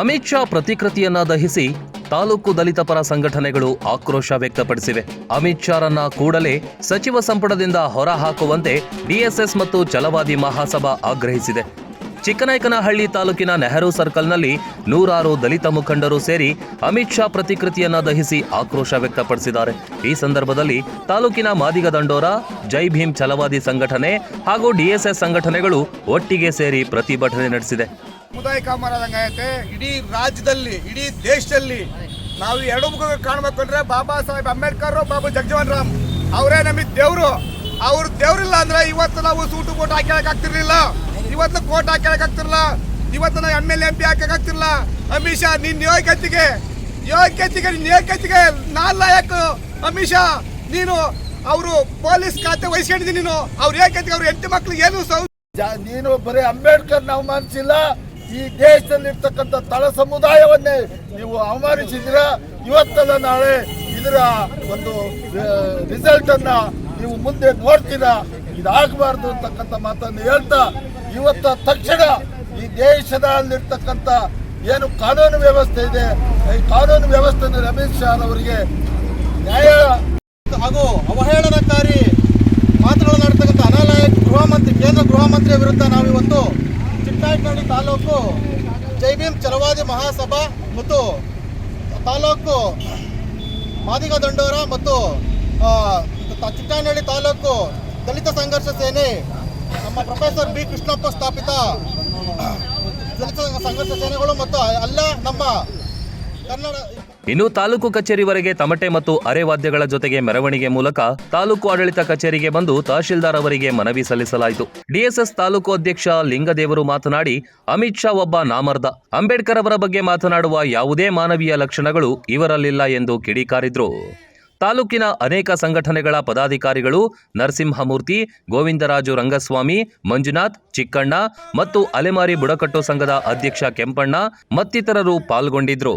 ಅಮಿತ್ ಶಾ ಪ್ರತಿಕೃತಿಯನ್ನ ದಹಿಸಿ ತಾಲೂಕು ದಲಿತ ಪರ ಸಂಘಟನೆಗಳು ಆಕ್ರೋಶ ವ್ಯಕ್ತಪಡಿಸಿವೆ. ಅಮಿತ್ ಶಾರನ್ನ ಕೂಡಲೇ ಸಚಿವ ಸಂಪುಟದಿಂದ ಹೊರಹಾಕುವಂತೆ ಡಿಎಸ್ಎಸ್ ಮತ್ತು ಛಲವಾದಿ ಮಹಾಸಭಾ ಆಗ್ರಹಿಸಿದೆ. ಚಿಕ್ಕನಾಯಕನಹಳ್ಳಿ ತಾಲೂಕಿನ ನೆಹರು ಸರ್ಕಲ್ನಲ್ಲಿ ನೂರಾರು ದಲಿತ ಮುಖಂಡರು ಸೇರಿ ಅಮಿತ್ ಶಾ ಪ್ರತಿಕೃತಿಯನ್ನ ದಹಿಸಿ ಆಕ್ರೋಶ ವ್ಯಕ್ತಪಡಿಸಿದ್ದಾರೆ. ಈ ಸಂದರ್ಭದಲ್ಲಿ ತಾಲೂಕಿನ ಮಾದಿಗ ದಂಡೋರ, ಜೈ ಭೀಮ್ ಛಲವಾದಿ ಸಂಘಟನೆ ಹಾಗೂ ಡಿಎಸ್ಎಸ್ ಸಂಘಟನೆಗಳು ಒಟ್ಟಿಗೆ ಸೇರಿ ಪ್ರತಿಭಟನೆ ನಡೆಸಿದೆ. ಸಮುದಾಯ ಐತೆ. ಇಡೀ ರಾಜ್ಯದಲ್ಲಿ ಇಡೀ ದೇಶದಲ್ಲಿ ನಾವು ಎರಡು ಮುಖ ಕಾಣ್ಬೇಕು ಅಂದ್ರೆ ಬಾಬಾ ಸಾಹೇಬ್ ಅಂಬೇಡ್ಕರ್ ಬಾಬಾ ಜಗಜೀವನ್ ರಾಮ್. ಅವರೇ ನಮಗೆ ದೇವ್ರು. ಅವ್ರ ದೇವ್ರಿಲ್ಲ ಅಂದ್ರೆ ಇವತ್ತು ನಾವು ಸೂಟು ಕೋಟ್ ಹಾಕಕ್ ಆಗ್ತಿರ್ಲಿಲ್ಲ. ಇವತ್ತು ಕೋಟ್ ಹಾಕ್ಯಾಕ್ ಆಗ್ತಿರ್ಲಿಲ್ಲ. ಇವತ್ತು ನಾವು ಎಂ ಎಲ್ ಎಂ ಪಿ ಹಾಕಕ್ ಆಗ್ತಿರ್ಲಿಲ್ಲ. ಅಮಿತ್ ಶಾ ನಿನ್ ಯೋಗ್ಯತೆಗೆ ಯೋಗ್ಯತೆಗೆ ನಿನ್ ಯೋಗ್ಯತೆಗೆ ನಾಲ್ಕು ಅಮಿತ್ ಶಾ. ನೀನು ಅವರು ಪೊಲೀಸ್ ಖಾತೆ ವಹಿಸ್ಕೊಂಡಿದ್ದೀನಿ ನೀನು. ಅವ್ರ ಯೋಗ್ಯತೆಗೆ ಅವ್ರ ಹೆಂಡತಿ ಮಕ್ಳಿಗೆ ಏನು ಸೌ ಜಾ- ನೀನು ಬರೀ ಅಂಬೇಡ್ಕರ್ ಅವಮಾನಿಸಿಲ್ಲ. ಈ ದೇಶದಲ್ಲಿರ್ತಕ್ಕಂಥ ತಳ ಸಮುದಾಯವನ್ನೇ ನೀವು ಅವಮಾನಿಸಿದ್ರ ಇವತ್ತಲ್ಲ ನಾಳೆ ಇದರ ಒಂದು ರಿಸಲ್ಟ್ ಅನ್ನ ನೀವು ಮುಂದೆ ನೋಡ್ತೀರಾ? ಇದಾಗಬಾರ್ದು ಅಂತಕ್ಕಂಥ ಮಾತನ್ನು ಹೇಳ್ತಾ, ಇವತ್ತ ತಕ್ಷಣ ಈ ದೇಶದಲ್ಲಿರ್ತಕ್ಕಂಥ ಏನು ಕಾನೂನು ವ್ಯವಸ್ಥೆ ಇದೆ, ಈ ಕಾನೂನು ವ್ಯವಸ್ಥೆನಲ್ಲಿ ರಮೇಶ್ ಶಾ ಅವರಿಗೆ ನ್ಯಾಯ ಹಾಗೂ ಅವಹೇಳನಕಾರಿ ಮಾತುಗಳನ್ನಾಡ್ತಕ್ಕಂಥ ಅನಾಲಯ ಗೃಹ ಮಂತ್ರಿ, ಕೇಂದ್ರ ಗೃಹ ಮಂತ್ರಿಯ ವಿರುದ್ಧ ನಾವಿವತ್ತು ಚಿಕ್ಕನಾಯಕನಹಳ್ಳಿ ತಾಲೂಕು ಜೈ ಭೀಮ್ ಚಲವಾದಿ ಮಹಾಸಭಾ ಮತ್ತು ತಾಲೂಕು ಮಾದಿಗ ದಂಡೋರ ಮತ್ತು ಚಿಕ್ಕನಾಯಕನಹಳ್ಳಿ ತಾಲೂಕು ದಲಿತ ಸಂಘರ್ಷ ಸೇನೆ ನಮ್ಮ ಪ್ರೊಫೆಸರ್ ಬಿ ಕೃಷ್ಣಪ್ಪ ಸ್ಥಾಪಿತ ದಲಿತ ಸಂಘರ್ಷ ಸೇನೆಗಳು ಮತ್ತು ಅಲ್ಲ ನಮ್ಮ ಕನ್ನಡ ಇನ್ನು ತಾಲೂಕು ಕಚೇರಿವರೆಗೆ ತಮಟೆ ಮತ್ತು ಅರೆವಾದ್ಯಗಳ ಜೊತೆಗೆ ಮೆರವಣಿಗೆ ಮೂಲಕ ತಾಲೂಕು ಆಡಳಿತ ಕಚೇರಿಗೆ ಬಂದು ತಹಶೀಲ್ದಾರ್ ಅವರಿಗೆ ಮನವಿ ಸಲ್ಲಿಸಲಾಯಿತು. ಡಿಎಸ್ಎಸ್ ತಾಲೂಕು ಅಧ್ಯಕ್ಷ ಲಿಂಗದೇವರು ಮಾತನಾಡಿ, ಅಮಿತ್ ಶಾ ಒಬ್ಬ ನಾಮರ್ದ. ಅಂಬೇಡ್ಕರ್ ಅವರ ಬಗ್ಗೆ ಮಾತನಾಡುವ ಯಾವುದೇ ಮಾನವೀಯ ಲಕ್ಷಣಗಳು ಇವರಲ್ಲಿಲ್ಲ ಎಂದು ಕಿಡಿಕಾರಿದ್ರು. ತಾಲೂಕಿನ ಅನೇಕ ಸಂಘಟನೆಗಳ ಪದಾಧಿಕಾರಿಗಳು ನರಸಿಂಹಮೂರ್ತಿ, ಗೋವಿಂದರಾಜು ರಂಗಸ್ವಾಮಿ, ಮಂಜುನಾಥ್, ಚಿಕ್ಕಣ್ಣ ಮತ್ತು ಅಲೆಮಾರಿ ಬುಡಕಟ್ಟು ಸಂಘದ ಅಧ್ಯಕ್ಷ ಕೆಂಪಣ್ಣ ಮತ್ತಿತರರು ಪಾಲ್ಗೊಂಡಿದ್ರು.